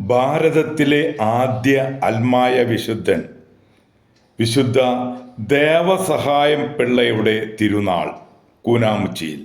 ഭാരതത്തിലെ ആദ്യ അൽമായ വിശുദ്ധൻ. വിശുദ്ധ ദേവസഹായം പിള്ളയുടെ തിരുനാൾ കൂനാമുച്ചിയിൽ.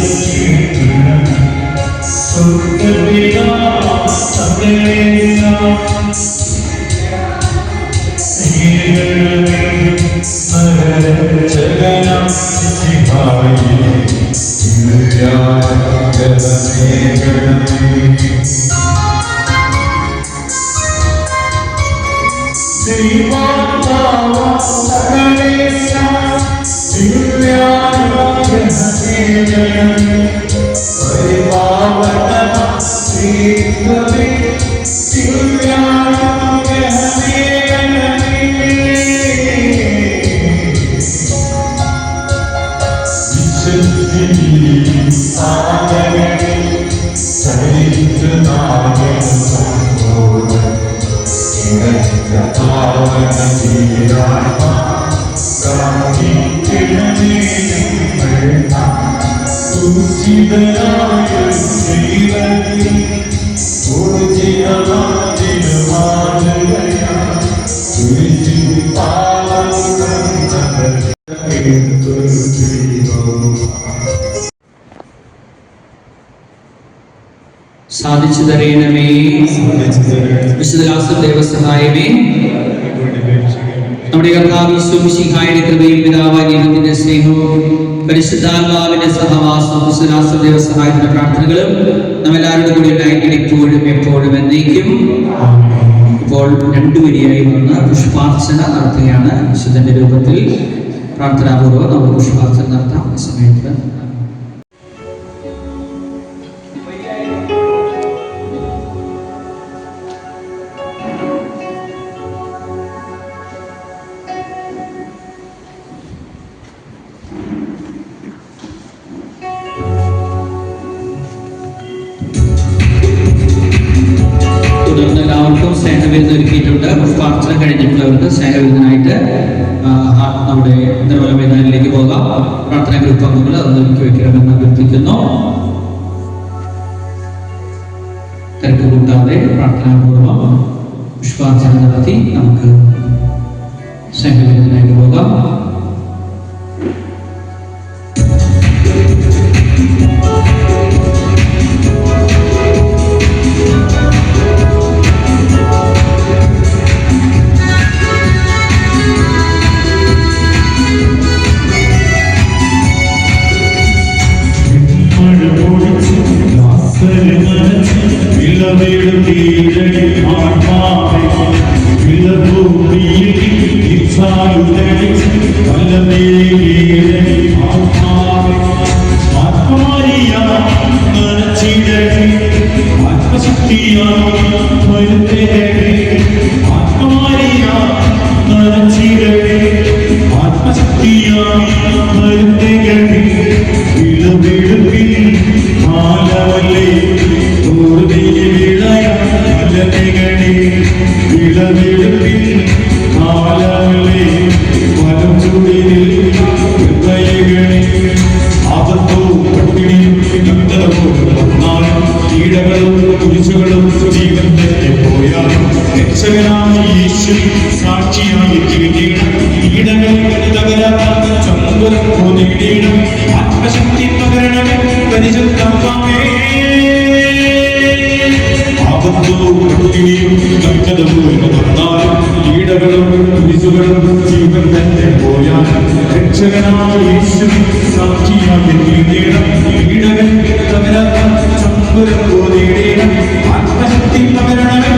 Christ. സാധിച്ചു തരയണമേ വിശുദ്ധരാസ ദേവസഹായമേ. നമ്മുടെ കർത്താവിശ്വംശിഹായുടെ കൃപയും പിതാവായ ദൈവത്തിന്റെ സ്നേഹവും പരിശുദ്ധാത്മാവിന്റെ സഹവാസവും സുരാസദേവ സഹായത്തിന്റെ പ്രാർത്ഥനകളും നമ്മെല്ലാവരുടെ കൂടി ഉണ്ടായിരിക്കണം എപ്പോഴും എന്നേക്കും. ഇപ്പോൾ രണ്ടുപേരെയായി വന്ന് പുഷ്പാർച്ചന നടത്തുകയാണ്. വിശുദ്ധന്റെ രൂപത്തിൽ പ്രാർത്ഥനാപൂർവം നമുക്ക് പുഷ്പാർച്ചന നടത്താം. സമയത്ത് നമ്മുടെ നിർമ്മല മൈതാനിലേക്ക് പോകാം. പ്രാർത്ഥന ഗ്രൂപ്പ് അംഗങ്ങൾ അത് ഒരുക്കി വെക്കണമെന്ന് അഭ്യർത്ഥിക്കുന്നു. തിരക്ക് കൂട്ടാതെ പ്രാർത്ഥനാപൂർവം പുഷ്പാർച്ചന നടത്തി നമുക്ക് സംഗമത്തിലേക്ക് പോകാം. വിളവീട് കീഴടി രക്ഷകനായ യേശു സാക്ഷിയായി തീർന്നിടം കീടങ്ങൾ തകരാത്ത ചമ്പരം നേടിയിടം ആത്മശക്തി പകരണമേ പരിശുദ്ധാത്മാവേ ആപത്തോ പട്ടിണിയും കർക്കടവും വന്നാലും കീടകളും കുരിശുകളും ജീവൻ തന്നെ പോയാലും രക്ഷകനായ യേശു സാക്ഷിയായി തീർന്നിടം കീടങ്ങൾ തകരാത്ത ചമ്പരം നേടിയിടം ആത്മശക്തി പകരണമേ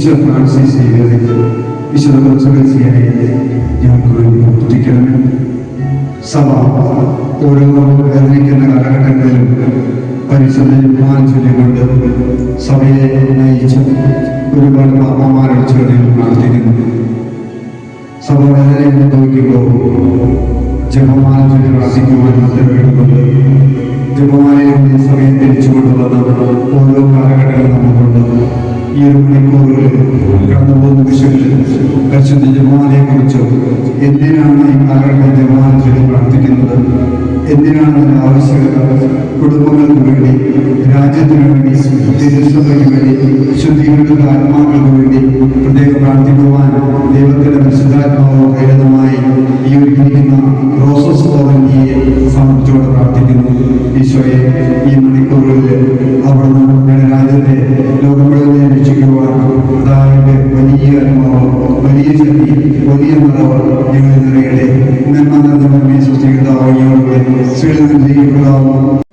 വിശുദ്ധ ഫ്രാൻസിസ് സേവ്യരെ വിശുദ്ധ കൊച്ചുകൾസിയായി ഞങ്ങൾക്ക് വേണ്ടി പ്രാർത്ഥിക്കണമേ സഭ ഓരോ വേദനിക്കുന്ന കാലഘട്ടങ്ങളിലും പരിശുദ്ധ ജപമാനം ചൊല്ലിക്കൊണ്ട് സഭയെ നയിച്ച് ഒരുപാട് പാപ്പന്മാരുടെ ചൊല്ലിൽ പ്രാർത്ഥിക്കുന്നു സഭ വേദന അനുഭവിക്കുമ്പോൾ ജപമാനം ചൊല്ലി പ്രാർത്ഥിക്കുവാൻ ഉത്തരവിടുന്നുണ്ട് ജപമാലയിലൂടെ സഭയെ തിരിച്ചുകൊണ്ടുള്ളത് ഓരോ കാലഘട്ടങ്ങളും നമുക്കുണ്ട്. ഈ ഒരു മണിക്കൂറിൽ കടന്നുപോകുന്ന വിഷയത്തിൽ പരിശുദ്ധ ജമാനെ കുറിച്ച് എന്തിനാണ് ഈ കാലഘട്ടം ജപമാല ചൊല്ലി പ്രാർത്ഥിക്കുന്നത്? എന്തിനാണ് അതിന്റെ ആവശ്യകത? കുടുംബങ്ങൾക്ക് വേണ്ടി രാജ്യത്തിന് വേണ്ടി തിരുസഭയ്ക്ക് വേണ്ടി ശുദ്ധീകരണ ആത്മാക്കൾക്ക് വേണ്ടി പ്രത്യേകം പ്രാർത്ഥിക്കുവാൻ ദൈവത്തിന്റെ പരിശുദ്ധാത്മാവ് പ്രേരിതമായി ഈ ഒരുക്കിയിരിക്കുന്ന റോസസ് ഓറഞ്ചിയെ സമർപ്പിച്ചുകൊണ്ട് പ്രാർത്ഥിക്കുന്നു. ഈശോയെ ഈ മണിക്കൂറുകളിൽ അവിടുന്ന് ഞങ്ങളുടെ രാജ്യത്തെ അനുഭവം വലിയ ശക്തി വലിയ നിറവ് ഞങ്ങളിൽ നിറയട്ടെ നന്മ സ്വീഡനം ചെയ്യപ്പെടാവും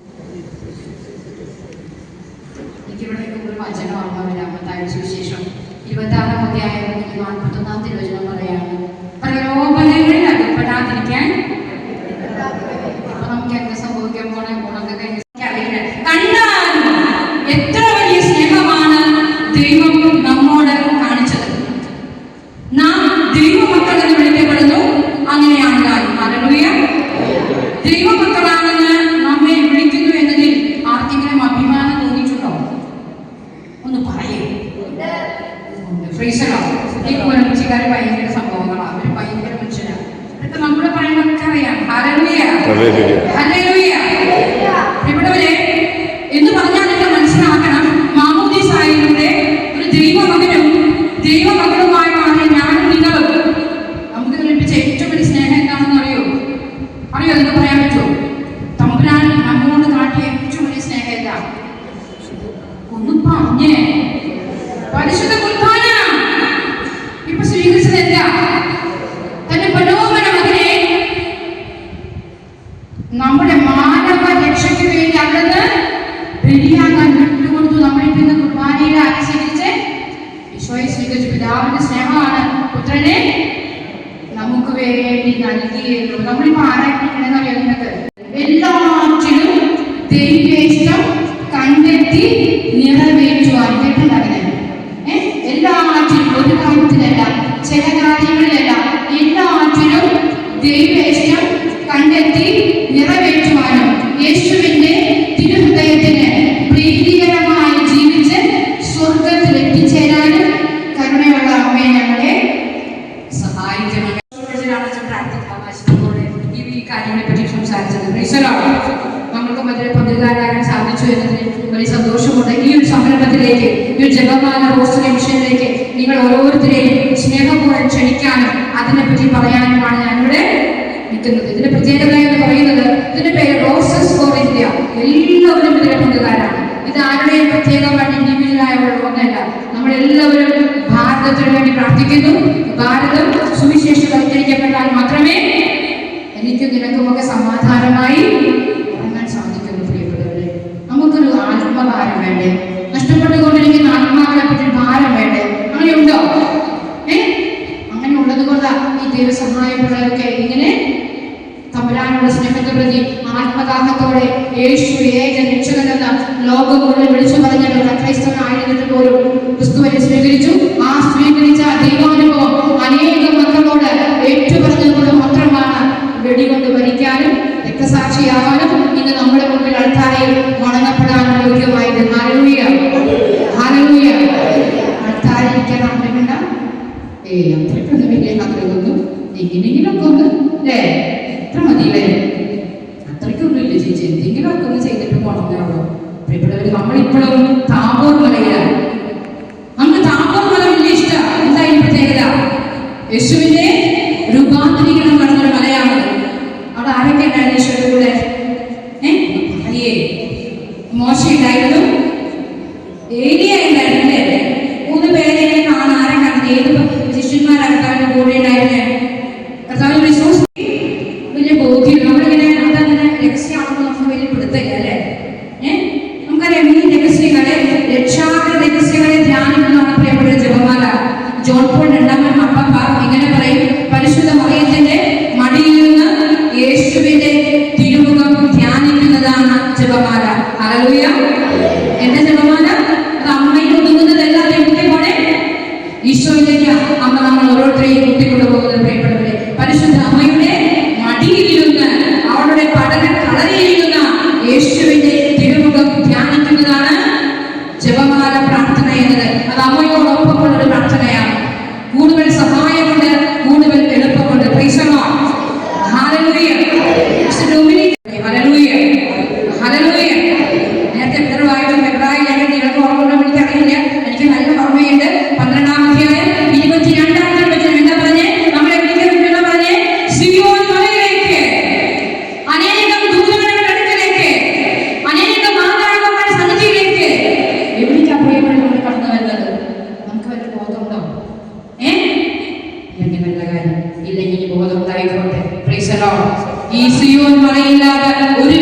പിതാവിന്റെ സ്നേഹമാണ്. പുത്രനെ നമുക്ക് വേണ്ടി നൽകിയത് നമ്മളിപ്പോ ആരായിരിക്കണെന്നറിയാം നിങ്ങൾക്ക് പറയാനുമാണ് ഞാനിവിടെ നിൽക്കുന്നത്. ഇതിന്റെ പ്രത്യേകത എന്ന് പറയുന്നത് ഇതിന്റെ പേര് റോസസ് ഫോർ ഇന്ത്യ എല്ലാവരും ഇതിലെ പങ്കുകാരാണ് ഇത് ആരുടെയും പ്രത്യേകമായിട്ട് ഇൻഡിവിജ്വലായ ഒന്നല്ല. നമ്മളെല്ലാവരും ഭാരതത്തിന് വേണ്ടി പ്രാർത്ഥിക്കുന്നു. ഭാരതം സുവിശേഷവൽക്കരിക്കപ്പെട്ടാൽ മാത്രമേ എനിക്കും നിനക്കുമൊക്കെ സമാധാനമായി ഉറങ്ങാൻ സാധിക്കുന്നു പ്രിയപ്പെട്ടവരെ. നമുക്കൊരു ആത്മഭാരം വേണ്ടേ? നഷ്ടപ്പെട്ടുകൊണ്ടിരിക്കുന്ന ആത്മാവിനെ പറ്റി ഭാരം ദൈവസഹായമുള്ളവരൊക്കെ ഇങ്ങനെ തമ്പുരാനുള്ള സ്നേഹത്തെ പ്രതി ആത്മദാഹത്തോടെ യേശു ഏക രക്ഷകനെന്ന ലോകം മുഴുവൻ വിളിച്ചു പറഞ്ഞവർ ക്രൈസ്തവനായിരുന്നിട്ട് പോലും ക്രിസ്തുവിനെ സ്വീകരിച്ചു. ആ സ്വീകരിച്ച ദൈവാനുഭവം അനേക മക്കളോട് ഏറ്റുപറഞ്ഞതുകൊണ്ട് മാത്രമാണ് വെടികൊണ്ട് ഭരിക്കാനും രക്തസാക്ഷിയാവാനും ഇന്ന് നമ്മുടെ മുമ്പിൽ അൾത്താരയിൽ വണങ്ങപ്പെടാനും യോഗ്യമായത്. ഹരലൂയ ഹരലൂയ അൾത്താരിക്കാൻ അറിയണ്ട ഏ Dividiendo con D. ജപമാല അലലുയ എന്റെ ജപമാല അത് അമ്മയിൽ ഒതുങ്ങുന്നതല്ല എവിടെ പോലെ ഈശോയിലേക്ക് അമ്മ നമ്മൾ ഓരോരുത്തരെയും കുട്ടികൊണ്ടുപോകുന്നത് പ്രിയപ്പെടുന്നത് പരിശുദ്ധ ജീവിതത്തിൽ ഇങ്ങനെ ബോധമുണ്ടായിക്കോട്ടെ ഈ സിയോൻ മറയില്ലാതെ ഒരു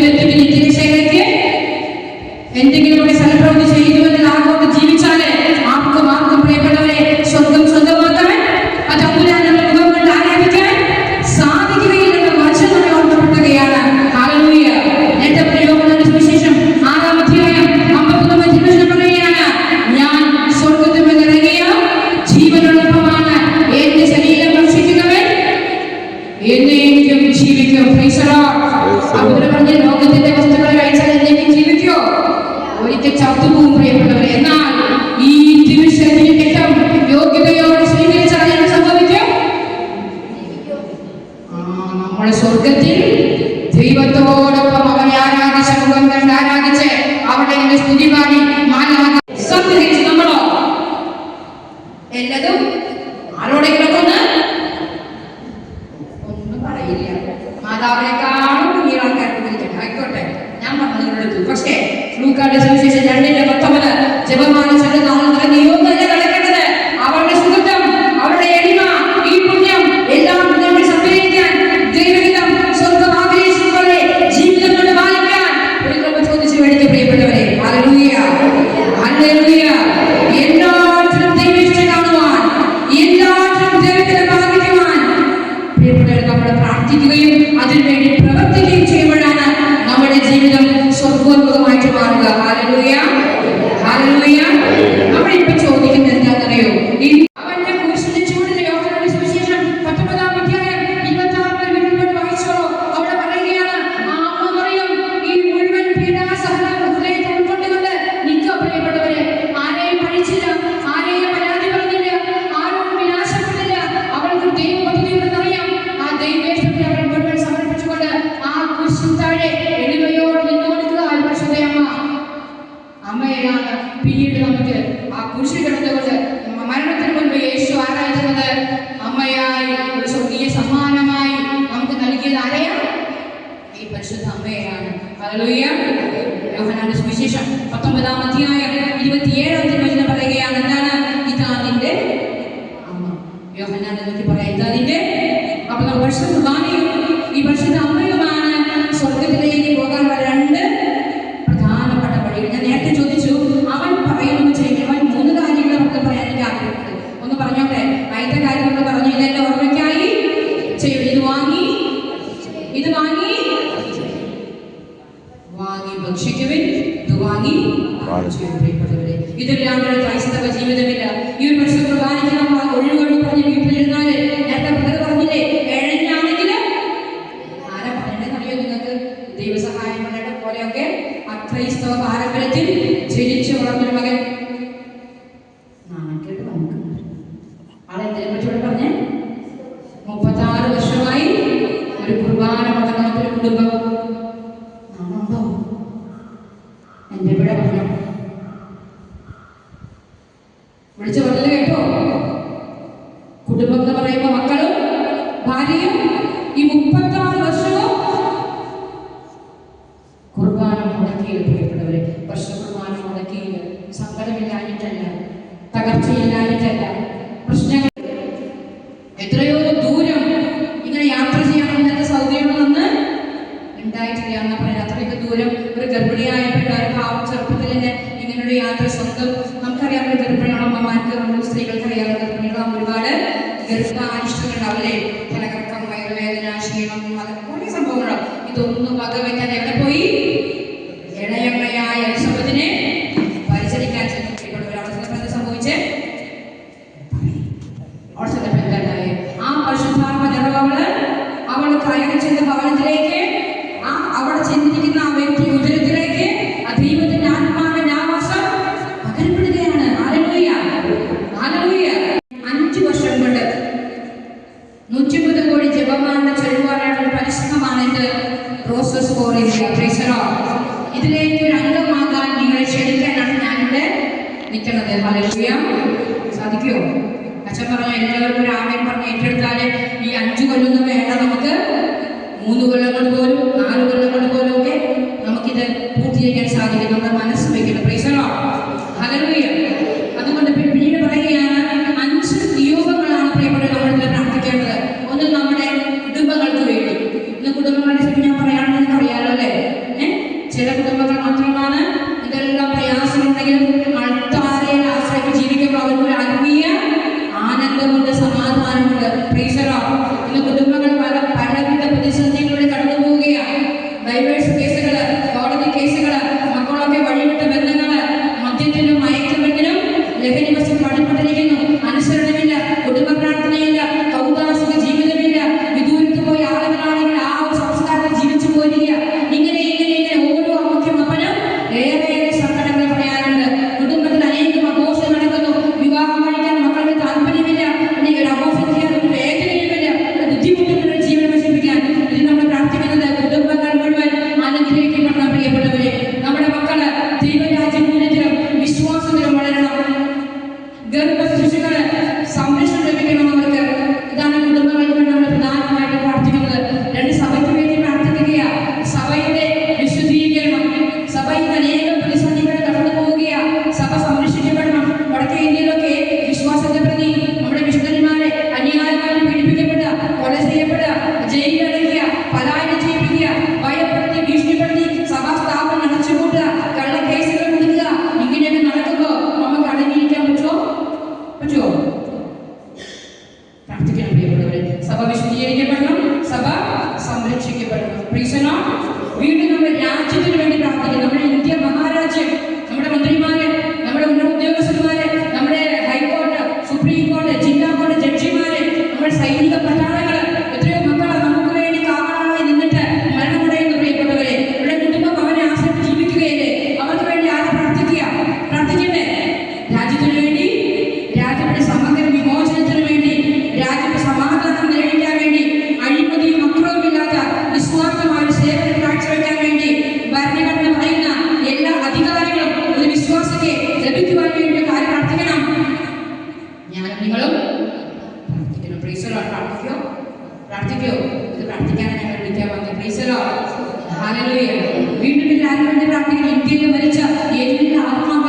Agustina y യഹോവന്റെ ചെഴുവാളയുടെ പരിശ്രമമാണിത് റോസസ് ഫോർ ഇന്ത്യ ഇതിലേക്ക് ഒരു അംഗമാകാൻ നിങ്ങളെ ക്ഷണിക്കാനാണ് ഞാനിവിടെ നിൽക്കുന്നത്. ഹലലുയ സാധിക്കുമോ അച്ഛൻ പറഞ്ഞു എല്ലാവരും ഒരു ആമയം പറഞ്ഞ് ഏറ്റെടുത്താൽ ഈ അഞ്ചു കൊല്ലൊന്നും വേണ്ട. നമുക്ക് മൂന്ന് കൊല്ലം പോലും നാല് കൊല്ലം പോലും ഒക്കെ നമുക്കിത് പൂർത്തീകരിക്കാൻ സാധിക്കും. നമ്മുടെ മനസ്സ് വയ്ക്കണം. പ്രേസ ലഭിക്കുവാൻ വേണ്ടി ആര് പ്രാർത്ഥിക്കണം. ഞാൻ നിങ്ങളും പ്രാർത്ഥിക്കണം പ്രീസലോ പ്രാർത്ഥിക്കോ? പ്രാർത്ഥിക്കോ? ഇത് പ്രാർത്ഥിക്കാനാണ് ഞങ്ങൾ വിളിക്കാൻ വന്നത് പ്രീസലോ വീണ്ടും ആരും വേണ്ടി പ്രാർത്ഥിക്കണം ഇന്ത്യയിൽ മരിച്ച ഏതെങ്കിലും ആത്മാവ്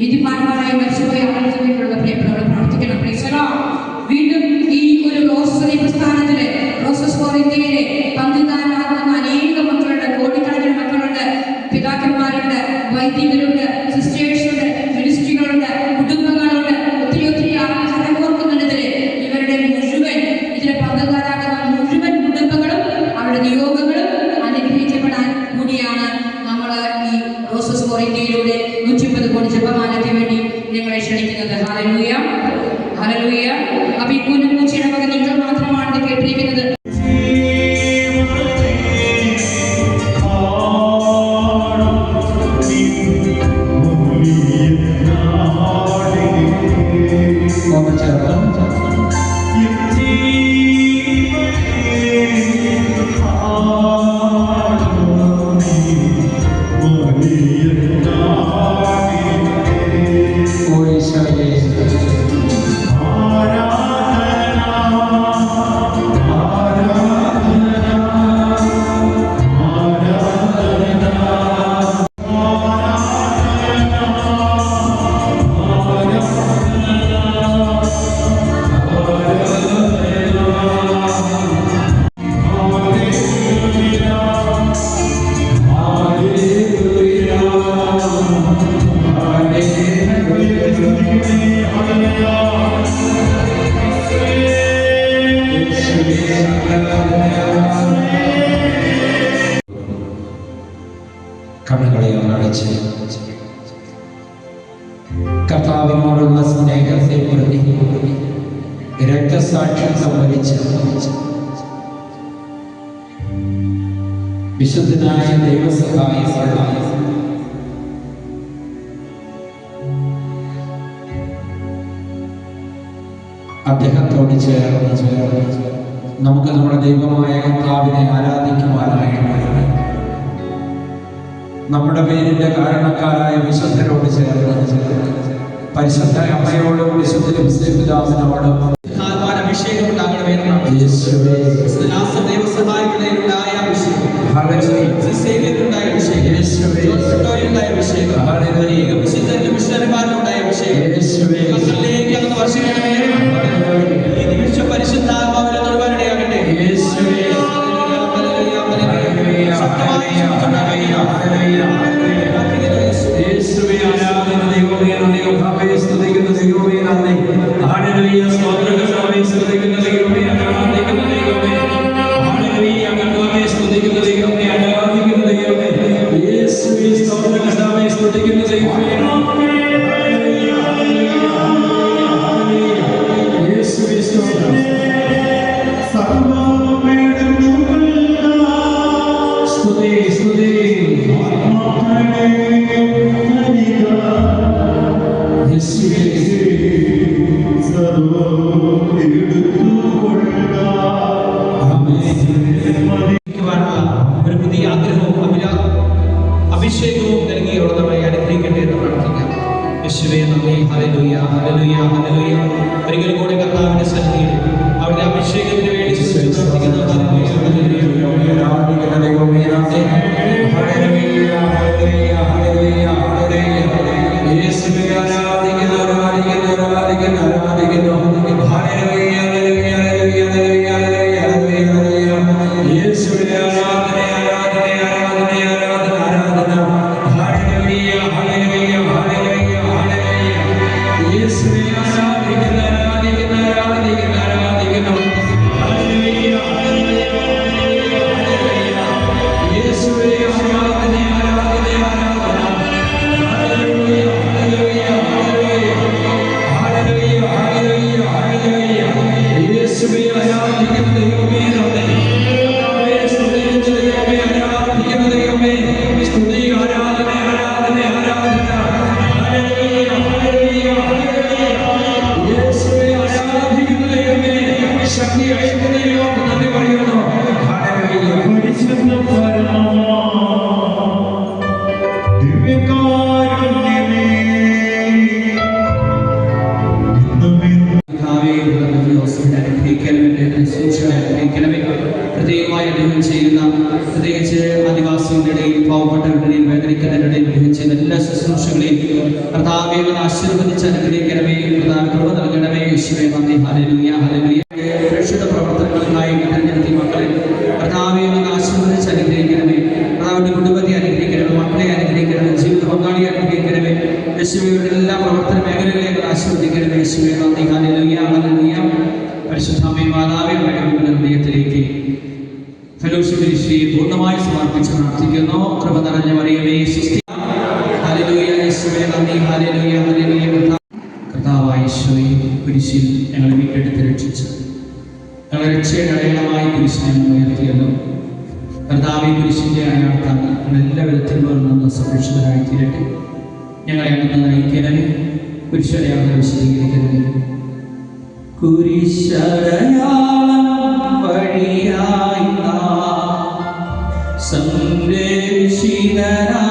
നീതിമാന്മാരായ മനുഷ്യരെ ആലോചനയിലുള്ള പ്രിയപ്പെട്ടവർ പ്രാർത്ഥിക്കണം. വീണ്ടും ഈ ഒരു റോസറി പ്രസ്ഥാനത്തിലെ റോസസ് ഫോർ ഇന്ത്യയിലെ രക്തസാക്ഷ്യം സംഭവിച്ച വിശുദ്ധനായ ദൈവസഹായമുള്ള അദ്ദേഹത്തോട് ചേർന്ന് ചേർന്ന് നമുക്ക് നമ്മുടെ ദൈവമായ കർത്താവിനെ ആരാധിക്കുവാനായിട്ട് നമ്മുടെ പേരിന്റെ കാരണക്കാരായ വിശുദ്ധരോട് ചേർന്ന് ചേർന്ന് പരിശുദ്ധ അമ്മയോടും വിശുദ്ധ മുസ്ലിം യേശുവേ. ദൈവസഹായകനായ അഭിഷേകം ഫെലോഷിപ്പിൽ ശ്രീ പൂർണമായി സമർപ്പിച്ച് പ്രാർത്ഥിക്കുന്നു. കൃപ നിറഞ്ഞ മറിയമേ സുസ്ഥി ഹല്ലേലൂയ യേശുവേ നന്ദി. ഹല്ലേലൂയ ഹല്ലേലൂയ കർത്താവ് കർത്താവായ യേശുവേ കുരിശിൽ ഞങ്ങളെ വീണ്ടെടുത്ത് രക്ഷിച്ചു ഞങ്ങളെ രക്ഷയുടെ അടയാളമായി കുരിശിനെ ഉയർത്തിയല്ലോ. കർത്താവെ കുരിശിന്റെ അയാൾക്കാൽ ഞങ്ങൾ എല്ലാ വിധത്തിലും നിന്ന് സംരക്ഷിതരായി തീരട്ടെ. ഞങ്ങളെ അങ്ങനെ നയിക്കണമേ. കുരിശടയാളെ വിശദീകരിക്കണമേ കുരിശടയാളം വഴിയായി സംരക്ഷിതരായി